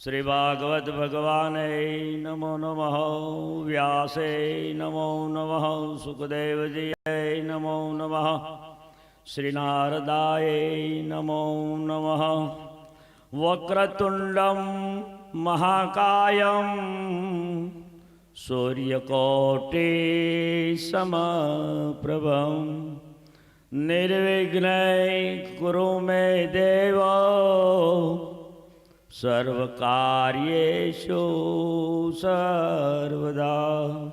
श्रीभागवत भगवान नमो नम, व्यास नमो नम सुखदेव जी नमो नम श्री नारदाय नमो नम वक्रतुंडम महाकाय, सूर्यकोटि समप्रभ, निर्विघ्न कुरु मे देवा સર્વકાર્યેષુ સર્વદા.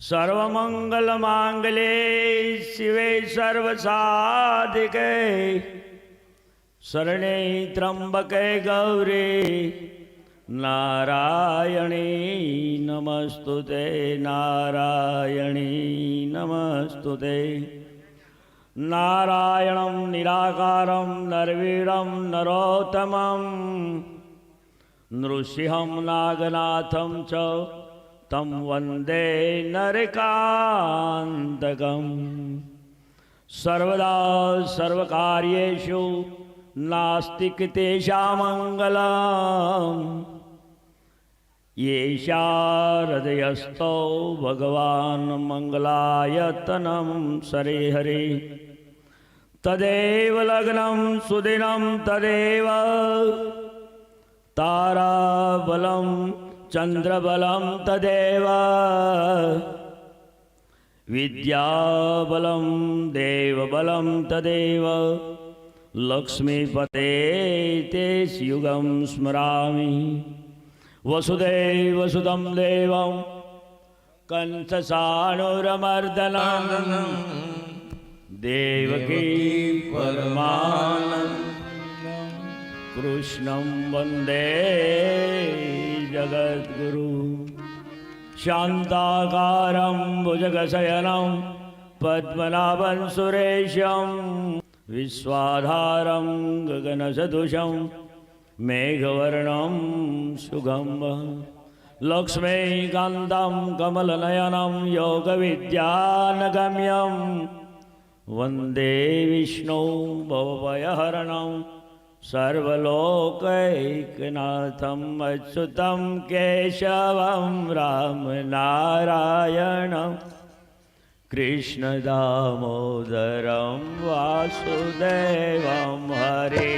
સર્વમંગલમાંગલે શિવે સર્વસાધિકે. શરણે ત્રંબકે ગૌરી. નારાયણી નમસ્તુતે નારાયણી નમસ્તુતે. નારાયણમ નિરાકારમ નરવીરમ નરોત્તમમ નૃસિંહમ નાગનાથમ ચ તમ વંદે નરકાંતકમ સર્વદા સર્વકાર્યેષુ નાસ્તિક તેષામંગલમ યેષાદયસ્થો ભગવાન મંગલાયતનમ સરે હરે તદેવ લગ્નમ સુદિનમ તદેવ તારાબલમ ચંદ્રબલમ તદેવ વિદ્યાબલમ દેવબલમ તદેવ લક્ષ્મીપતે તે યુગમ સ્મરામી વસુદેવ સુદમ દેવમ કંસસાણુરમર્દનમ देवकी परमानन्दं कृष्णं वंदे जगद्गुरु। शान्ताकारं भुजगशयनं पद्मनाभं सुरेशं विश्वाधारं गगनसदृशं मेघवर्णं सुगम्ब लक्ष्मीकान्तं कमलनयनं योगविद्यानगम्यं વંદે વિષ્ણુ ભવભયહરણમ સર્વલોકૈકનાથમ અચ્યુતમ કેશવમ રામ નારાયણમ કૃષ્ણદામોદરમ વાસુદેવમ હરે